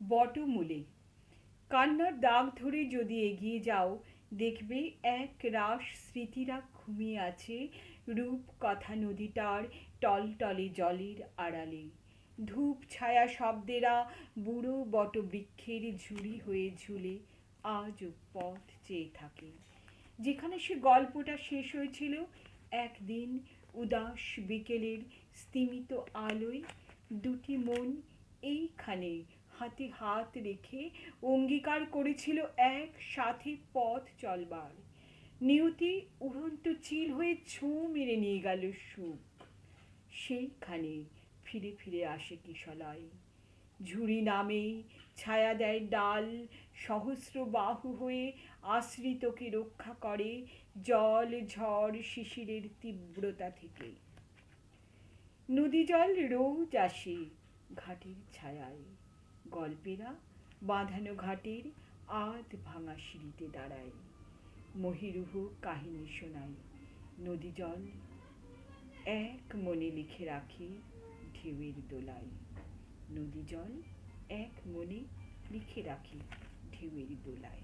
বটমূলে। কান্নার দাগ ধরে যদি এগিয়ে যাও, দেখবে এক রাস স্মৃতিরা ঘুমিয়ে আছে রূপ কথা নদীটার টলটলে জলের আড়ালে। ধূপ ছায়া শব্দেরা বুড়ো বটবৃক্ষের ঝুড়ি হয়ে ঝুলে আজও পথ চেয়ে থাকে। যেখানে সে গল্পটা শেষ হয়েছিল, একদিন উদাস বিকেলের স্তিমিত আলোয় দুটি মন এইখানে হাতে হাত রেখে অঙ্গীকার করেছিল এক সাথে পথ চলবার। নিয়তি উড়ন্ত চিল হয়ে ছোঁ মেরে নিয়ে গেল সুখ। সেইখানে ফিরে ফিরে আসে কিশলয়। ঝুড়ি নামে ছায়া দেয় ডাল, সহস্র বাহু হয়ে আশ্রিতকে রক্ষা করে জল ঝড় শিশিরের তীব্রতা থেকে। নদী জল রোজ আসে ঘাটের ছায়ায়। গল্পেরা বাঁধানো ঘাটের আধ ভাঙা সিঁড়িতে দাঁড়ায়। মহিরুহ কাহিনী শোনায়। নদী জল এক মনে লিখে রাখে ঢেউয়ের দোলায়। নদী জল এক মনে লিখে রাখে ঢেউয়ের দোলায়।